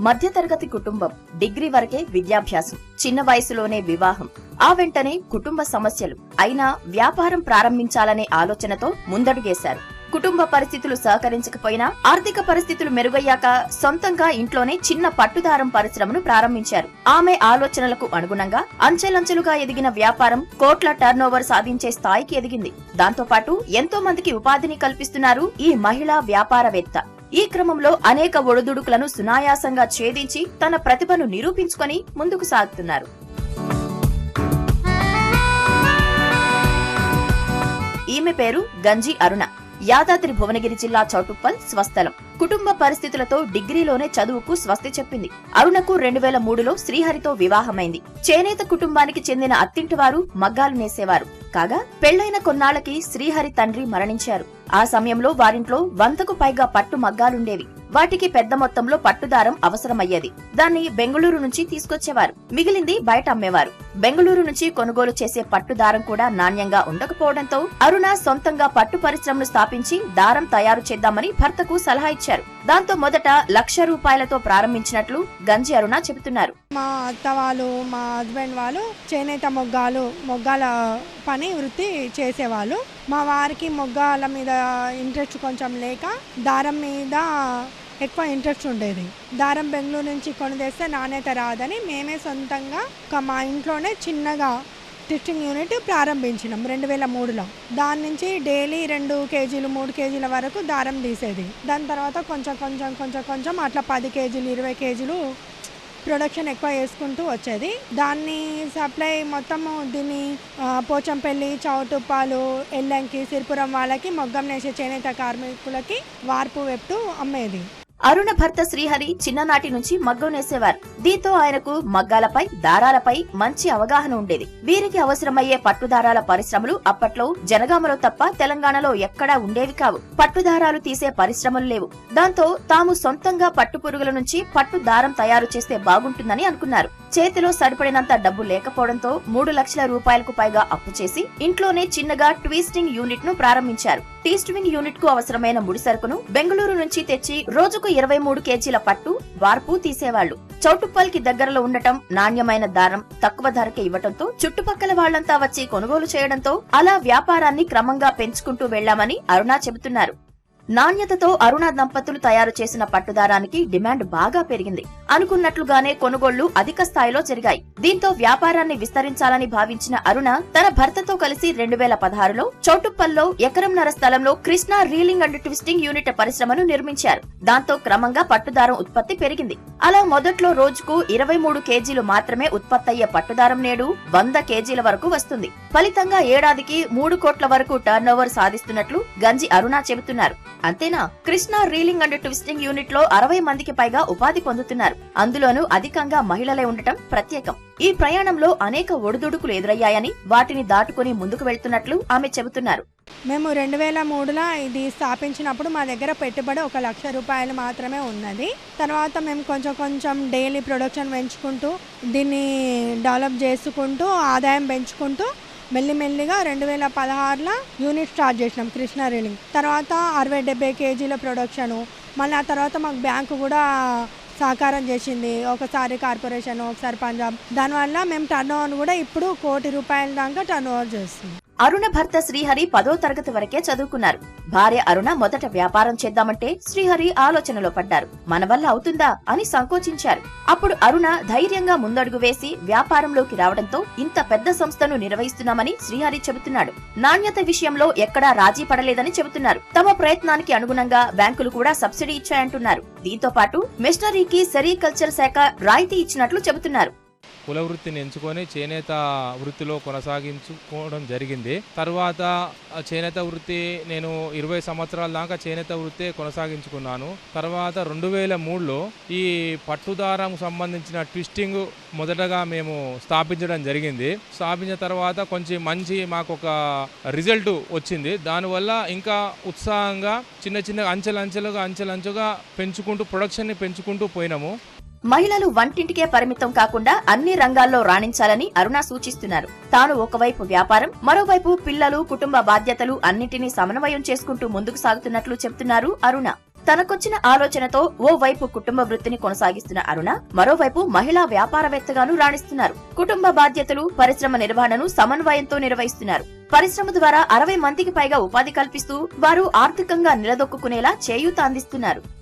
మధ్యతరగతి కుటుంబం డిగ్రీ వరకే విద్యాభ్యాసం. చిన్న వయసులోనే వివాహం. ఆ వెంటనే కుటుంబ సమస్యలు. అయినా వ్యాపారం ప్రారంభించాలనే ఆలోచనతో ముందడుగేశారు. కుటుంబ పరిస్థితులు సహకరించకపోయినా ఆర్థిక పరిస్థితులు మెరుగయ్యాక సొంతంగా ఇంట్లోనే చిన్న పట్టుదారం పరిశ్రమను ప్రారంభించారు. ఆమె ఆలోచనలకు అనుగుణంగా అంచెలంచెలుగా ఎదిగిన వ్యాపారం కోట్ల టర్నోవర్ సాధించే స్థాయికి ఎదిగింది. దాంతో పాటు ఎంతో మందికి ఉపాధిని కల్పిస్తున్నారు ఈ మహిళా వ్యాపారవేత్త. ఈ క్రమంలో అనేక ఒడిదుడుకులను సునాయాసంగా ఛేదించి తన ప్రతిభను నిరూపించుకొని ముందుకు సాగుతున్నారు. ఈమె పేరు గంజి అరుణ. యాదాద్రి భువనగిరి జిల్లా చౌటుప్పల్ స్వస్థలం. కుటుంబ పరిస్థితులతో డిగ్రీలోనే చదువుకు స్వస్తి చెప్పింది. అరుణకు రెండు వేల మూడులో శ్రీహరితో వివాహమైంది. చేనేత కుటుంబానికి చెందిన అత్తింటివారు మగ్గాలు నేసేవారు. కాగా పెళ్ళైన కొన్నాళ్ళకి శ్రీహరి తండ్రి మరణించారు. ఆ సమయంలో వారింట్లో వందకు పైగా పట్టు మగ్గాలుండేవి. వాటికి పెద్ద మొత్తంలో పట్టుదారం అవసరమయ్యేది. దాన్ని బెంగళూరు నుంచి తీసుకొచ్చేవారు. మిగిలింది బయట అమ్మేవారు బెంగళూరు నుంచి కొనుగోలు చేసే పట్టుదారం కూడా నాణ్యంగా ఉండకపోవడంతో అరుణ సొంతంగా పట్టు పరిశ్రమను స్థాపించి దారం తయారు చేద్దామని భర్తకు సలహా ఇచ్చారు. దాంతో మొదట లక్ష రూపాయలతో ప్రారంభించినట్లు గంజి అరుణ చెబుతున్నారు. మా అత్త వాళ్ళు మా హస్బెండ్ వాళ్ళు చేనేత మొగ్గాలు మొగ్గాల పని వృత్తి చేసేవాళ్ళు. మా వారికి మొగ్గాల మీద ఇంట్రెస్ట్ కొంచెం లేక దారం మీద ఎక్కువ ఇంట్రెస్ట్ ఉండేది. దారం బెంగళూరు నుంచి కొని తెస్తే నాణ్యత రాదని మేమే సొంతంగా ఒక మా ఇంట్లోనే చిన్నగా స్టిచ్చింగ్ యూనిట్ ప్రారంభించినాం రెండు వేల మూడులో దాని నుంచి డైలీ రెండు కేజీలు మూడు కేజీల వరకు దారం తీసేది. దాని తర్వాత కొంచెం కొంచెం కొంచెం కొంచెం అట్లా పది కేజీలు ఇరవై కేజీలు ప్రొడక్షన్ ఎక్కువ వేసుకుంటూ వచ్చేది. దాన్ని సప్లై మొత్తము దీన్ని పోచంపల్లి చౌటుప్పాలు ఎల్లంకి సిరిపురం వాళ్ళకి మొగ్గం నేసే చేనేత కార్మికులకి వార్పు వెప్తూ అమ్మేది. అరుణ భర్త శ్రీహరి చిన్ననాటి నుంచి మగ్గం నేసేవారు. దీంతో ఆయనకు మగ్గాలపై దారాలపై మంచి అవగాహన ఉండేది. వీరికి అవసరమయ్యే పట్టుదారాల పరిశ్రమలు అప్పట్లో జనగామలో తప్ప తెలంగాణలో ఎక్కడా ఉండేవి కావు. పట్టుదారాలు తీసే పరిశ్రమలు లేవు. దాంతో తాము సొంతంగా పట్టు పురుగుల నుంచి పట్టు దారం తయారు చేస్తే బాగుంటుందని అనుకున్నారు. చేతిలో సరిపడినంత డబ్బు లేకపోవడంతో మూడు లక్షల రూపాయలకు పైగా అప్పు చేసి ఇంట్లోనే చిన్నగా ట్విస్టింగ్ యూనిట్ను ప్రారంభించారు. టీస్టింగ్ యూనిట్కు అవసరమైన ముడి సరుకును బెంగళూరు నుంచి తెచ్చి రోజుకు ఇరవై మూడు కేజీల పట్టు వార్పు తీసేవాళ్ళు చౌటుప్పల్కి దగ్గరలో ఉండటం నాణ్యమైన దారం తక్కువ ధరకే ఇవ్వటంతో చుట్టుపక్కల వాళ్ళంతా వచ్చి కొనుగోలు చేయడంతో అలా వ్యాపారాన్ని క్రమంగా పెంచుకుంటూ వెళ్ళామని అరుణ చెబుతున్నారు. నాణ్యతతో అరుణ దంపతులు తయారు చేసిన పట్టుదారానికి డిమాండ్ బాగా పెరిగింది. అనుకున్నట్లుగానే కొనుగోళ్ళు అధిక స్థాయిలో జరిగాయి. దీంతో వ్యాపారాన్ని విస్తరించాలని భావించిన అరుణ తన భర్తతో కలిసి రెండు వేల పదహారులో చౌటుప్పల్లో ఎకరంన్నర స్థలంలో Krishna reeling and twisting unit పరిశ్రమను నిర్మించారు. దాంతో క్రమంగా పట్టుదారం ఉత్పత్తి పెరిగింది. అలా మొదట్లో రోజుకు ఇరవై మూడు కేజీలు మాత్రమే ఉత్పత్తయ్యే పట్టుదారం నేడు వంద కేజీల వరకు వస్తుంది. ఫలితంగా ఏడాదికి మూడు కోట్ల వరకు టర్నోవర్ సాధిస్తున్నట్లు గంజి అరుణ చెబుతున్నారు. అంతేనా? కృష్ణా రీలింగ్ అండ్ ట్విస్టింగ్ యూనిట్లో అరవై మందికి పైగా ఉపాధి పొందుతున్నారు. అందులోనూ అధికంగా మహిళలే ఉండటం ప్రత్యేకం. ఈ ప్రయాణంలో అనేక ఒడిదుడుకులు ఎదురయ్యాయని వాటిని దాటుకుని ముందుకు వెళ్తున్నట్లు ఆమె చెబుతున్నారు. మేము రెండు వేల మూడులో ఇది స్థాపించినప్పుడు మా దగ్గర పెట్టుబడి ఒక లక్ష రూపాయలు మాత్రమే ఉన్నది. తర్వాత మేము కొంచెం కొంచెం డైలీ ప్రొడక్షన్ పెంచుకుంటూ దీన్ని డెవలప్ చేసుకుంటూ ఆదాయం పెంచుకుంటూ మెల్లిమెల్లిగా రెండు వేల పదహారులో యూనిట్ స్టార్ట్ చేసినాం కృష్ణ రీలింగ్ తర్వాత అరవై డెబ్బై కేజీల ప్రొడక్షను మళ్ళీ ఆ తర్వాత మాకు బ్యాంకు కూడా సహకారం చేసింది. ఒకసారి కార్పొరేషన్ ఒకసారి పంజాబ్. దానివల్ల మేము టర్న్ ఓవర్ కూడా ఇప్పుడు కోటి రూపాయల దాకా టర్న్ ఓవర్ చేస్తుంది అరుణ భర్త శ్రీహరి పదో తరగతి వరకే చదువుకున్నారు. భార్య అరుణ మొదట వ్యాపారం చేద్దామంటే శ్రీహరి ఆలోచనలో పడ్డారు. మన వల్ల అవుతుందా అని సంకోచించారు. అప్పుడు అరుణ ధైర్యంగా ముందడుగు వేసి వ్యాపారంలోకి రావడంతో ఇంత పెద్ద సంస్థను నిర్వహిస్తున్నామని శ్రీహరి చెబుతున్నాడు. నాణ్యత విషయంలో ఎక్కడా రాజీ పడలేదని చెబుతున్నారు. తమ ప్రయత్నానికి అనుగుణంగా బ్యాంకులు కూడా సబ్సిడీ ఇచ్చాయంటున్నారు. దీంతో పాటు మిషనరీకి సెరికల్చర్ శాఖ రాయితీ ఇచ్చినట్లు చెబుతున్నారు. కుల వృత్తిని ఎంచుకొని చేనేత వృత్తిలో కొనసాగించుకోవడం జరిగింది. తర్వాత చేనేత వృత్తి నేను ఇరవై సంవత్సరాల దాకా చేనేత వృత్తి కొనసాగించుకున్నాను. తర్వాత రెండు వేల మూడులో ఈ పట్టుదారం సంబంధించిన ట్విస్టింగ్ మొదటగా మేము స్థాపించడం జరిగింది. స్థాపించిన తర్వాత కొంచెం మంచి మాకు ఒక రిజల్ట్ వచ్చింది. దానివల్ల ఇంకా ఉత్సాహంగా చిన్న చిన్న అంచెలంచెలుగా అంచెలంచెలుగా పెంచుకుంటూ ప్రొడక్షన్ని పెంచుకుంటూ పోయినాము. మహిళలు వంటింటికే పరిమితం కాకుండా అన్ని రంగాల్లో రాణించాలని అరుణ సూచిస్తున్నారు. తాను ఒకవైపు వ్యాపారం మరోవైపు పిల్లలు కుటుంబ బాధ్యతలు అన్నింటినీ సమన్వయం చేసుకుంటూ ముందుకు సాగుతున్నట్లు చెబుతున్నారు అరుణ. తనకొచ్చిన ఆలోచనతో ఓ వైపు కుటుంబ వృత్తిని కొనసాగిస్తున్న అరుణ మరోవైపు మహిళా వ్యాపారవేత్తగాను రాణిస్తున్నారు. కుటుంబ బాధ్యతలు పరిశ్రమ నిర్వహణను సమన్వయంతో నిర్వహిస్తున్నారు. పరిశ్రమ ద్వారా అరవై మందికి పైగా ఉపాధి కల్పిస్తూ వారు ఆర్థికంగా నిలదొక్కునేలా చేయూత అందిస్తున్నారు.